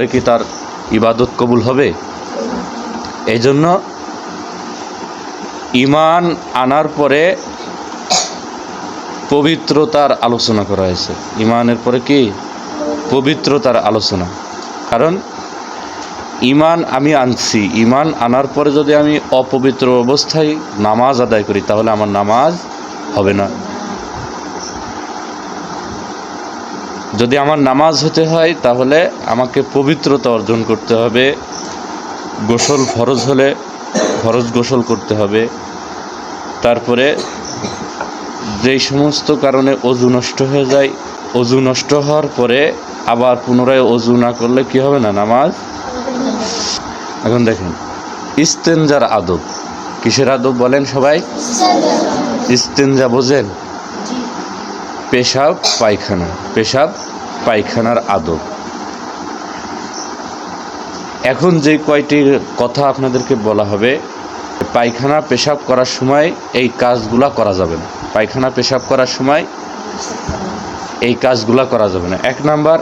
তাহলে কি তার ইবাদত কবুল হবে? এই জন্য ইমান আনার পরে পবিত্রতার আলোচনা করা হয়েছে। ইমানের পরে কি? পবিত্রতার আলোচনা। কারণ ইমান আমি আনছি। ইমান আনার পরে যদি আমি অপবিত্র অবস্থায় নামাজ আদায় করি, তাহলে আমার নামাজ হবে না। যদি আমার নামাজ হতে হয় তাহলে আমাকে পবিত্রতা অর্জন করতে হবে। গোসল ফরজ হলে ফরজ গোসল করতে হবে। তারপরে যেই সমস্ত কারণে অজু নষ্ট হয়ে যায় অজু নষ্ট হওয়ার পরে আবার পুনরায় অজু না করলে কি হবে না নামাজ? এখন দেখেন ইস্তেঞ্জার আদব। কিসের আদব বলেন সবাই? ইস্তেঞ্জা বোঝেন? পেশাব, পায়খানা। পেশাব, পায়খানার আদব। এখন যে কয়টি কথা আপনাদেরকে বলা হবে, পায়খানা পেশাব করার সময় এই কাজগুলা করা যাবে না। পায়খানা পেশাব করার সময় এই কাজগুলা করা যাবে না। এক নাম্বার,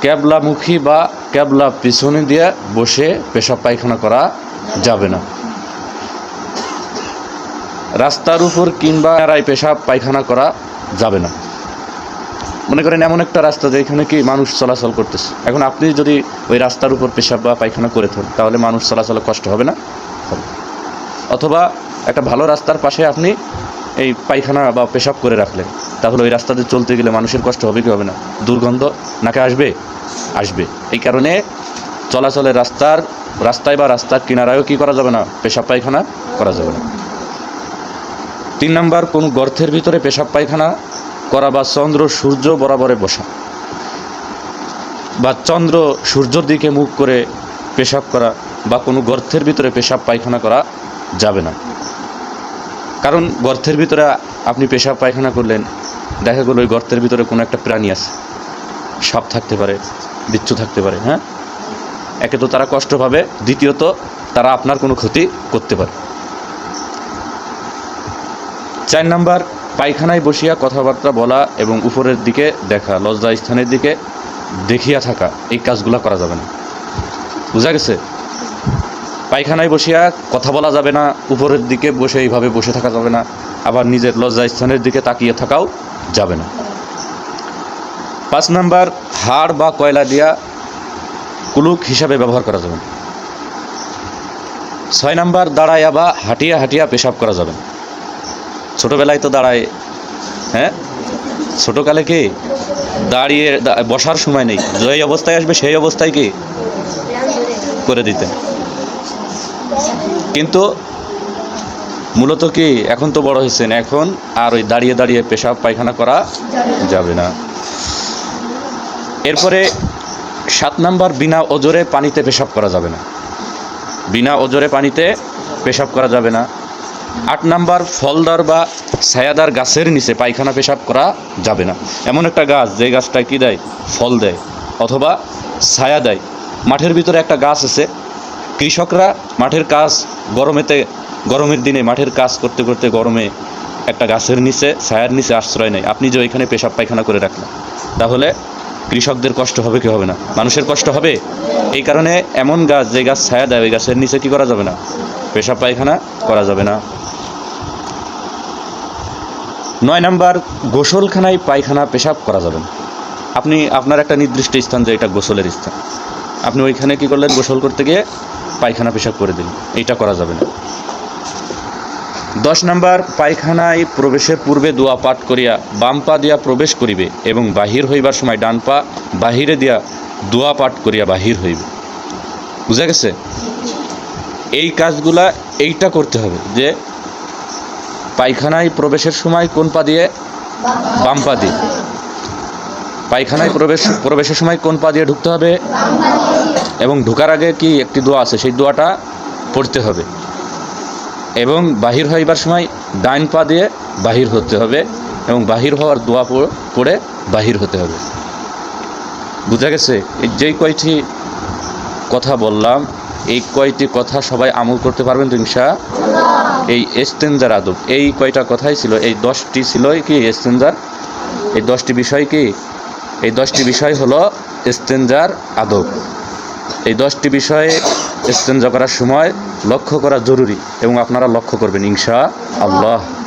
ক্যাবলামুখী বা ক্যাবলা পিছনে দিয়ে বসে পেশাব পায়খানা করা যাবে না। রাস্তার উপর কিংবা পেশাব পায়খানা করা যাবে না। মনে করেন এমন একটা রাস্তা যেখানে কি মানুষ চলাচল করতেছে। এখন আপনি যদি ওই রাস্তার উপর পেশাব বা পায়খানা করে থাকেন, তাহলে মানুষ চলাচলে কষ্ট হবে না? অথবা একটা ভালো রাস্তার পাশে আপনি এই পায়খানা বা পেশাব করে রাখলেন, তাহলে ওই রাস্তাতে চলতে গেলে মানুষের কষ্ট হবে কি হবে না? দুর্গন্ধ নাকে আসবে? আসবে। এই কারণে চলাচলের রাস্তার, রাস্তায় বা রাস্তার কিনারায়ও কি করা যাবে না? পেশাব পায়খানা করা যাবে না। তিন নাম্বার, কোন গর্তের ভিতরে পেশাব পায়খানা করা বা চন্দ্র সূর্য বরাবরে বসা বা চন্দ্র সূর্যর দিকে মুখ করে পেশাব করা বা কোনো গর্তের ভিতরে পেশাব পায়খানা করা যাবে না। কারণ গর্তের ভিতরে আপনি পেশাব পায়খানা করলেন, দেখা গেলো ওই গর্তের ভিতরে কোনো একটা প্রাণী আছে। সাপ থাকতে পারে, বিচ্ছু থাকতে পারে হ্যাঁ? একে তো তারা কষ্ট পাবে, দ্বিতীয়ত তারা আপনার কোনো ক্ষতি করতে পারে। চার নাম্বার, পায়খানায় বসিয়া কথাবার্তা বলা এবং উপরের দিকে দেখা, লজ্জা স্থানের দিকে দেখিয়া থাকা, এই কাজগুলো করা যাবে না। বুঝা গেছে? পায়খানায় বসিয়া কথা বলা যাবে না, উপরের দিকে বসে এইভাবে বসে থাকা যাবে না, আবার নিজের লজ্জা স্থানের দিকে তাকিয়ে থাকাও যাবে না। পাঁচ নাম্বার, হাড় বা কয়লা দিয়া কুলুক হিসাবে ব্যবহার করা যাবে ছয় নাম্বার, দাঁড়াইয়া বা হাঁটিয়া হাঁটিয়া পেশাব করা যাবে না। ছোটোবেলায় তো দাঁড়ায় হ্যাঁ? ছোটোকালে কি? দাঁড়িয়ে বসার সময় নেই। যেই অবস্থায় আসবে, সেই অবস্থায় কি? করে দিতেন কিন্তু মূলত কি, এখন তো বড় হয়েছেন, এখন আর ওই দাঁড়িয়ে দাঁড়িয়ে পেশাব পায়খানা করা যাবে না। এরপরে সাত নাম্বার, বিনা ওজরে পানিতে পেশাব করা যাবে না। বিনা ওজরে পানিতে পেশাব করা যাবে না। আট নাম্বার ফলদার বা ছায়াদার গাছের নিচে পায়খানা পেশাব করা যাবে না। এমন একটা গাছ, যে গাছটা কি দেয়? ফল দেয় অথবা ছায়া দেয়। মাঠের ভিতরে একটা গাছ আছে। কৃষকরা মাঠের কাজ গরমেতে, গরমের দিনে মাঠের কাজ করতে করতে গরমে একটা গাছের নিচে, ছায়ার নিচে আশ্রয় নেয়। আপনি যে ওইখানে পেশাব পায়খানা করে রাখলেন, তাহলে কৃষকদের কষ্ট হবে কি হবে না? মানুষের কষ্ট হবে? এই কারণে এমন গাছ, যে গাছ ছায়া দেয়, ওই গাছের নিচে কি করা যাবে না? পেশাব পায়খানা করা যাবে না। নয় নাম্বার, গোসলখানায় পায়খানা পেশাব করা যাবে আপনি, আপনার একটা নির্দিষ্ট স্থান যে এটা গোসলের স্থান। আপনি ওইখানে কি করলেন? গোসল করতে গিয়ে পায়খানা পেশাব করে দিন এইটা করা যাবে না। দশ নাম্বার, পায়খানায় প্রবেশের পূর্বে দোয়া পাঠ করিয়া বাম পা দিয়া প্রবেশ করিবে এবং বাহির হইবার সময় ডান পা বাহিরে দিয়া দোয়া পাঠ করিয়া বাহির হইবে। বুঝা গেছে? এই কাজগুলা এইটা করতে হবে যে পায়খানায় প্রবেশের সময় কোন পা দিয়ে? বাম পা দিয়ে। পায়খানায় প্রবেশ, প্রবেশের সময় কোন পা দিয়ে ঢুকতে হবে? এবং ঢোকার আগে কি একটি দোয়া আছে? সেই দোয়াটা পড়তে হবে। এবং বাহির হইবার সময় ডাইন পা দিয়ে বাহির হতে হবে এবং বাহির হওয়ার দোয়া পড়ে বাহির হতে হবে। বুঝা গেছে? এই যেই কয়টি কথা বললাম, এই কয়টি কথা সবাই আমল করতে পারবেন তো ইনশা? এই এস্তেঞ্জার আদব। এই কয়টা কথাই ছিল, এই দশটি ছিল কি এস্তেঞ্জার এই দশটি বিষয় কি? এই দশটি বিষয় হলো এস্তেঞ্জার আদব। এই দশটি বিষয়ে এস্তেঞ্জা করার সময় লক্ষ্য করা জরুরি এবং আপনারা লক্ষ্য করবেন ইনশা আল্লাহ